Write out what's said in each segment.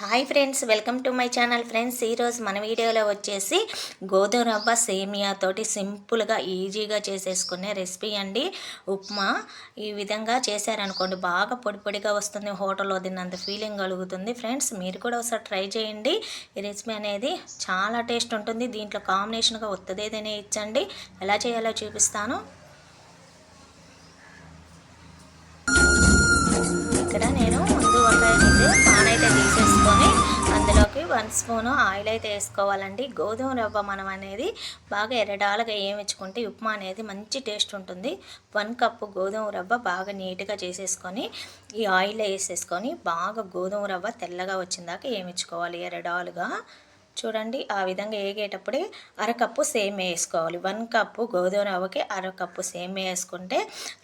Hi friends welcome to my channel friends. ఈరోజు మన వీడియోలో వచ్చేసి గోధుమ రవ్వ సేమియా తోటి సింపుల్గా ఈజీగా చేసేసుకునే రెసిపీ అండి. ఉప్మా ఈ విధంగా చేశారనుకోండి బాగా పొడి పొడిగా వస్తుంది హోటల్లో తిన్నంత ఫీలింగ్ కలుగుతుంది. ఫ్రెండ్స్ మీరు కూడా ఒకసారి ట్రై చేయండి. ఈ రెసిపీ అనేది చాలా టేస్ట్ ఉంటుంది. దీంట్లో కాంబినేషన్గా ఒత్తదేదైనా ఇచ్చండి. ఎలా చేయాలో చూపిస్తాను. వన్ స్పూను ఆయిల్ అయితే వేసుకోవాలండి. గోధుమ రవ్వ మనం అనేది బాగా ఎర్రడాలుగా ఏమిచ్చుకుంటే ఉప్మా అనేది మంచి టేస్ట్ ఉంటుంది. వన్ కప్పు గోధుమ రవ్వ బాగా నీట్గా చేసేసుకొని ఈ ఆయిల్ వేసేసుకొని బాగా గోధుమ రవ్వ తెల్లగా వచ్చిందాక ఏమిచ్చుకోవాలి ఎర్రడాలుగా. చూడండి ఆ విధంగా ఏగేటప్పుడే అరకప్పు సేమ్ వేసుకోవాలి. వన్ కప్పు గోధుమ రవ్వకి అరకప్పు సేమ్ వేసుకుంటే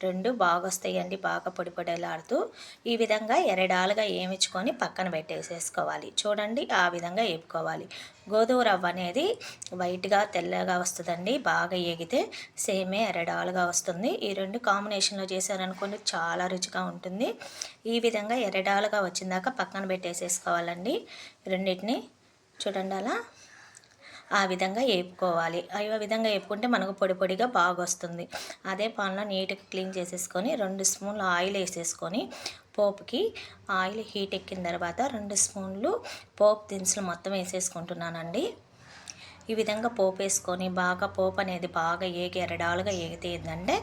రెండు బాగా వస్తాయండి బాగా పొడి పొడిలాడుతూ ఈ విధంగా ఎరడాలుగా ఏమిచ్చుకొని పక్కన పెట్టేసేసుకోవాలి. చూడండి ఆ విధంగా వేపుకోవాలి గోధుమ రవ్వ అనేది వైట్గా తెల్లగా వస్తుందండి బాగా ఏగితే సేమే ఎరడాలుగా వస్తుంది. ఈ రెండు కాంబినేషన్లో చేశారనుకోండి చాలా రుచిగా ఉంటుంది. ఈ విధంగా ఎరడాలుగా వచ్చిందాక పక్కన పెట్టేసేసుకోవాలండి. రెండింటిని చూడండి అలా. ఆ విధంగా వేపుకోవాలి ఆ విధంగా వేపుకుంటే మనకు పొడి పొడిగా బాగా వస్తుంది అదే పాన్లో నీట్గా క్లీన్ చేసేసుకొని రెండు స్పూన్లు ఆయిల్ వేసేసుకొని పోపుకి ఆయిల్ హీట్ ఎక్కిన తర్వాత రెండు స్పూన్లు పోపు దినుసులు మొత్తం వేసేసుకుంటున్నానండి. ఈ విధంగా పోపు వేసుకొని బాగా పోపు అనేది బాగా ఏగి ఎరడాలుగా ఏగితే ఏంటంటే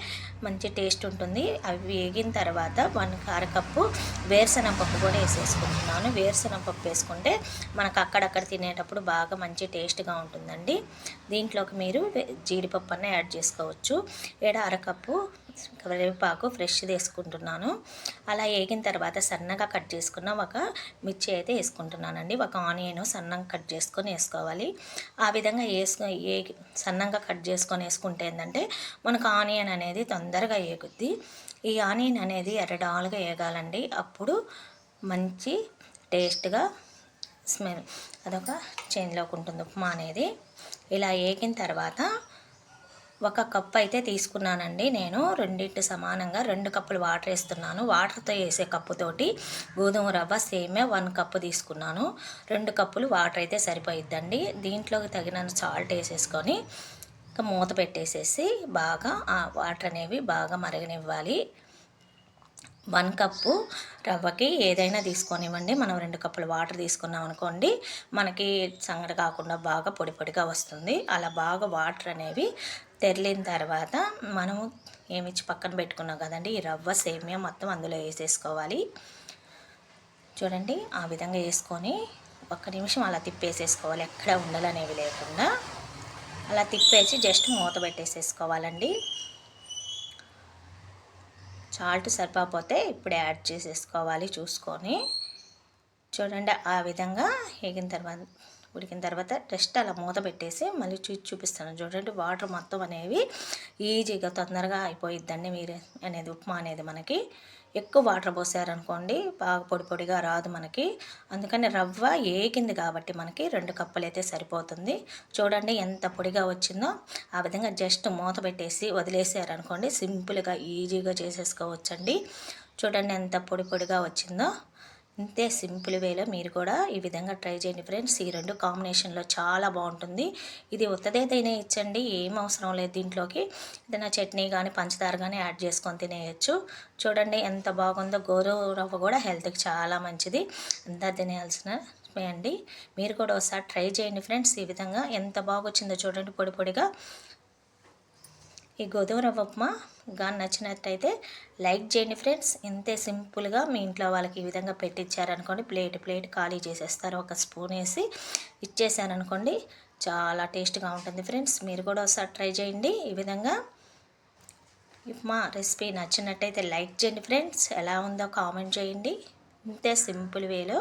మంచి టేస్ట్ ఉంటుంది. అవి వేగిన తర్వాత వన్ అరకప్పు వేరుశనగపప్పు కూడా వేసేసుకుంటున్నాను. వేరుశనగపప్పు వేసుకుంటే మనకు అక్కడక్కడ తినేటప్పుడు బాగా మంచి టేస్ట్గా ఉంటుందండి. దీంట్లోకి మీరు జీడిపప్పు అన్న యాడ్ చేసుకోవచ్చు. ఏడ అరకప్పు కరివేపాకు ఫ్రెష్ వేసుకుంటున్నాను. అలా వేగిన తర్వాత సన్నగా కట్ చేసుకున్న ఒక మిర్చి అయితే వేసుకుంటున్నానండి. ఒక ఆనియన్ సన్నగా కట్ చేసుకొని వేసుకోవాలి. ఆ విధంగా వేసుకు ఏగి సన్నంగా కట్ చేసుకొని వేసుకుంటే ఏంటంటే మనకు ఆనియన్ అనేది తొందరగా వేగుద్ది. ఈ ఆనియన్ అనేది ఎర్రడాలుగా వేగాలండి. అప్పుడు మంచి టేస్ట్గా స్మెల్ అదొక చేన్లోకి ఉంటుంది. ఉప్మా అనేది. ఇలా వేగిన తర్వాత ఒక కప్ అయితే తీసుకున్నానండి. నేను రెండింటి సమానంగా రెండు కప్పులు వాటర్ వేస్తున్నాను. వాటర్తో వేసే కప్పుతోటి గోధుమ రవ్వ సేమే వన్ కప్పు తీసుకున్నాను. రెండు కప్పులు వాటర్ అయితే సరిపోయిద్దండి. దీంట్లోకి తగిన సాల్ట్ వేసేసుకొని ఇంకా మూత పెట్టేసేసి బాగా ఆ వాటర్ అనేవి బాగా మరగనివ్వాలి. వన్ కప్పు రవ్వకి ఏదైనా తీసుకొనివ్వండి. మనం రెండు కప్పులు వాటర్ తీసుకున్నాం అనుకోండి మనకి సంగటి కాకుండా బాగా పొడి పొడిగా వస్తుంది. అలా బాగా వాటర్ అనేవి తెరిలిన తర్వాత మనము ఏమిచ్చి పక్కన పెట్టుకున్నాం కదండి ఈ రవ్వ సేమియా మొత్తం అందులో వేసేసుకోవాలి. చూడండి ఆ విధంగా వేసుకొని ఒక్క నిమిషం అలా తిప్పేసేసుకోవాలి. ఎక్కడ ఉండాలనేవి లేకుండా. అలా తిప్పేసి జస్ట్ మూత పెట్టేసేసుకోవాలండి. సాల్ట్ సరిపోతే ఇప్పుడు యాడ్ చేసేసుకోవాలి చూసుకొని. చూడండి ఆ విధంగా వేగిన తర్వాత ఉడికిన తర్వాత జస్ట్ అలా మూత పెట్టేసి మళ్ళీ చూసి చూపిస్తాను. చూడండి వాటర్ మొత్తం అనేవి ఈజీగా తొందరగా అయిపోయిద్దండి మీరు అనేది ఉప్మా అనేది మనకి. ఎక్కువ వాటర్ పోసారనుకోండి బాగా పొడి పొడిగా రాదు మనకి. అందుకని రవ్వ ఏకింది కాబట్టి మనకి రెండు కప్పులు అయితే సరిపోతుంది. చూడండి ఎంత పొడిగా వచ్చిందో. ఆ విధంగా జస్ట్ మూత పెట్టేసి వదిలేసారనుకోండి సింపుల్గా ఈజీగా చేసేసుకోవచ్చండి. చూడండి ఎంత పొడి పొడిగా వచ్చిందో. ఇంతే సింపుల్ వేలో మీరు కూడా ఈ విధంగా ట్రై చేయండి ఫ్రెండ్స్. ఈ రెండు కాంబినేషన్లో చాలా బాగుంటుంది. ఇది ఉత్తదేదైనా ఇచ్చండి ఏం అవసరం లేదు దీంట్లోకి. ఏదైనా చట్నీ కానీ పంచదార కానీ యాడ్ చేసుకొని తినేయచ్చు. చూడండి ఎంత బాగుందో గోరు రవ్వ కూడా హెల్త్కి చాలా మంచిది. అంతా తినేయాల్సిన అండి. మీరు కూడా ఒకసారి ట్రై చేయండి ఫ్రెండ్స్. ఈ విధంగా ఎంత బాగా వచ్చిందో చూడండి పొడి పొడిగా. ఈ గోధుమ రవ్వ ఉప్మా కానీ నచ్చినట్టయితే లైక్ చేయండి ఫ్రెండ్స్. ఇంతే సింపుల్గా మీ ఇంట్లో వాళ్ళకి ఈ విధంగా పెట్టించారనుకోండి ప్లేట్ ప్లేట్ ఖాళీ చేసేస్తారు. ఒక స్పూన్ వేసి ఇచ్చేసారనుకోండి చాలా టేస్ట్గా ఉంటుంది ఫ్రెండ్స్. మీరు కూడా ఒకసారి ట్రై చేయండి. ఈ విధంగా ఉప్మా రెసిపీ నచ్చినట్టయితే లైక్ చేయండి ఫ్రెండ్స్. ఎలా ఉందో కామెంట్ చేయండి. ఇంతే సింపుల్ వేలో